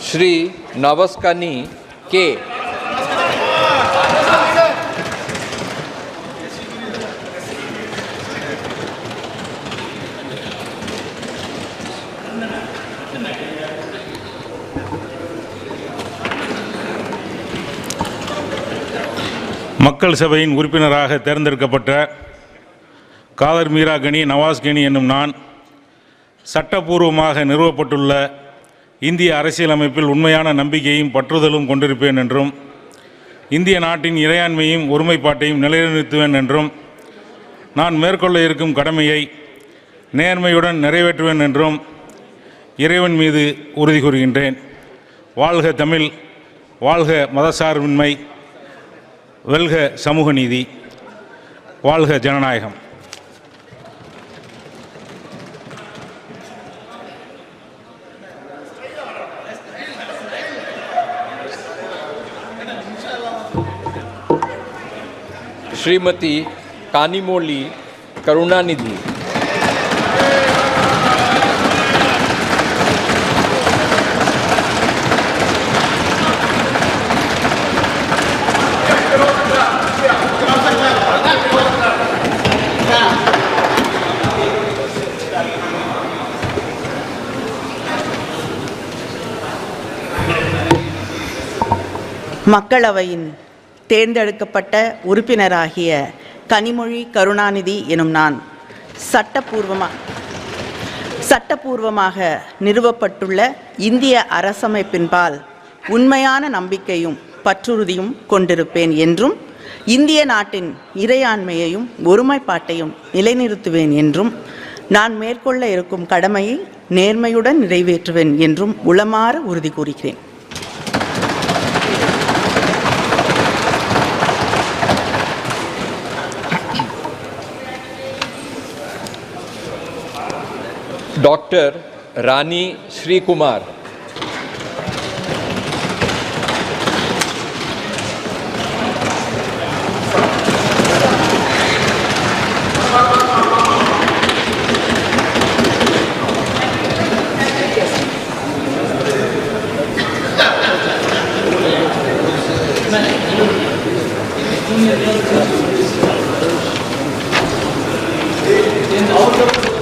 શ્રી નવસ્કની કે மக்கள் சபையின் உறுப்பினராக தேர்ந்தெடுக்கப்பட்ட காதர் மீரா கனி நவாஸ் கனி என்னும் நான் சட்டப்பூர்வமாக நிறுவப்பட்டுள்ள இந்திய அரசியலமைப்பில் உண்மையான நம்பிக்கையும் பற்றுதலும் கொண்டிருப்பேன் என்றும் இந்திய நாட்டின் இறையாண்மையும் ஒருமைப்பாட்டையும் நிலைநிறுத்துவேன் என்றும் நான் மேற்கொள்ள இருக்கும் கடமையை நேர்மையுடன் நிறைவேற்றுவேன் என்றும் இறைவன் மீது உறுதி கூறுகின்றேன். வாழ்க தமிழ் வாழ்க மதசார்பின்மை வெல்க சமூக நீதி வாழ்க ஜனநாயகம். श्रीमती कानिमोली करुणानिधि மக்களவையின் தேர்ந்தெடுக்கப்பட்ட உறுப்பினராகிய கனிமொழி கருணாநிதி எனும் நான் சட்டப்பூர்வமாக சட்டப்பூர்வமாக நிறுவப்பட்டுள்ள இந்திய அரசமைப்பின்பால் உண்மையான நம்பிக்கையும் பற்றுறுதியும் கொண்டிருப்பேன் என்றும் இந்திய நாட்டின் இறையாண்மையையும் ஒருமைப்பாட்டையும் நிலைநிறுத்துவேன் என்றும் நான் மேற்கொள்ள இருக்கும் கடமையை நேர்மையுடன் நிறைவேற்றுவேன் என்றும் உளமாற உறுதி கூறுகிறேன். Dr. Rani Sri Kumar. In